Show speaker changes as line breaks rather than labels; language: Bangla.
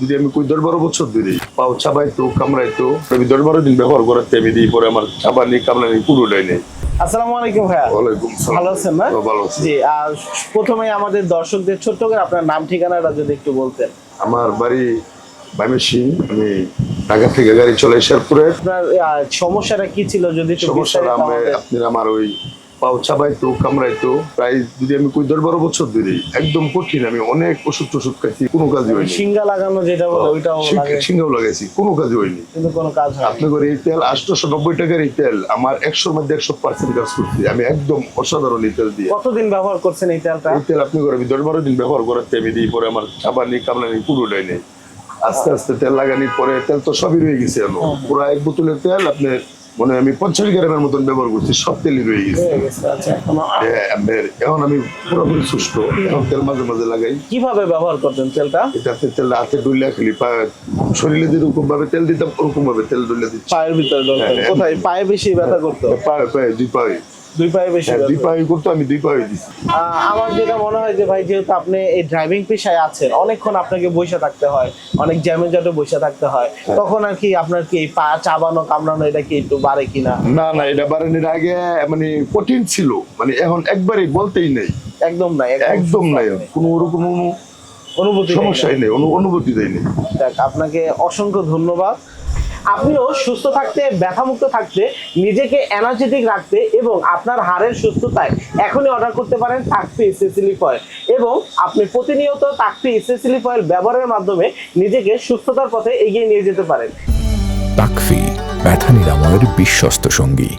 যদি আমি কই দশ বারো বছর ধরে পাও চাবাইতো কামড়াইতো আমি দশ বারো দিন ব্যবহার করাতে আমি দিই পরে আমার চাবানি কামড়ানি পুরোটাই নেই
আসসালামু আলাইকুম ভাইয়া।
ওয়ালাইকুম সালাম।
ভালো আছেন না?
ভালো আছি।
জি আর প্রথমে আমাদের দর্শকদের ছোট্ট করে আপনার নাম ঠিকানাটা যদি একটু বলতেন।
আমার বাড়ি বাইমেশি আমি ঢাকা থেকে গাড়ি চলে আসার পরে
আপনার সমস্যাটা কি ছিল যদি একটু
সমস্যা
বিস্তারিত
আমি আমার ওই পাও চাবাইতো কামড়াইতো প্রায় যদি আমি কই দশ বারো বছর ধরে একদম কঠিন আমি অনেক ওষুধ টষুধ খাইছি কোনো কাজই হয়নি।
সিঙ্গা লাগানো যেটা বলে ওইটাও
লাগাইছি কোনো কাজই হয়নি।
কিন্তু কোনো কাজ হয়
আপনি করে এই তেল আটশোশো নব্বই টাকার এই তেল আমার একশোর মধ্যে একশো পার্সেন্ট কাজ করছি আমি একদম অসাধারণ এই তেল দিয়ে।
কতদিন ব্যবহার করছেন এই তেলটা?
এই তেল আপনি করে আমি দশ বারো দিন ব্যবহার করাতে আমি দিই পরে আমার চাবানি কামলানি পুরোটাই নেই। আস্তে আস্তে তেল লাগানির পরে তেল তো সবই রয়ে গেছে এখন। পুরো এক বোতলের তেল আপনার মনে হয় আমি পঞ্চাশ গ্রামের মতন ব্যবহার করছি সব তেলই রয়ে গেছে।
হয়ে আচ্ছা এখনও
হ্যাঁ, এখন আমি পুরোপুরি সুস্থ। এখন তেল মাঝে মাঝে লাগাই।
কীভাবে ব্যবহার করতেন তেলটা?
এটা আপনি তেল হাতে ডুলিয়া খেলি শরীরে যেরকম ভাবে তেল দিতাম ওরকম ভাবে তেল ডুলিয়া দিচ্ছি।
পায়ের ভিতরে
হ্যাঁ,
কোথায়? পায়ে বেশি ব্যথা করতো?
পায়ে পায়ে দুই পায়ে।
দুই পায়ে বেশি
হ্যাঁ, দুই পায়ে করতো আমি দুই পায়ে
আহ, আমার যেটা মনে হয় যে ভাই যেহেতু আপনি এই ড্রাইভিং পেশায় আছেন অনেকক্ষণ আপনাকে বসে থাকতে হয় অনেক জ্যামে জাটে বসে থাকতে হয়
হ্যাঁ।
তখন আর কি আপনার কি পা চাবানো কামড়ানো এটা কি একটু বাড়ে কিনা
না? না এটা বারানির আগে মানে কঠিন ছিল মানে এখন একবারে বলতেই নেই।
একদম না
একদম নাই কোনো ওরকম
অনুভূতি নেই।
সমস্যাই নেই অনু- অনুভূতি দেয়নি।
যাক, আপনাকে অসংখ্য ধন্যবাদ। আপনিও সুস্থ থাকতে, ব্যথামুক্ত থাকতে, নিজেকে এনার্জেটিক রাখতে এবং আপনার হাড়ের সুস্থতায় এখনই অর্ডার করতে পারেন তাকপি এসেসিলি ফয়েল এবং আপনি প্রতিনিয়ত তাকপি এসেসিলি ফয়েল ব্যবহারের মাধ্যমে নিজেকে সুস্থতার পথে এগিয়ে নিয়ে যেতে পারেন।
তাকফি ব্যথা নিরাময়ের বিশ্বস্ত সঙ্গী।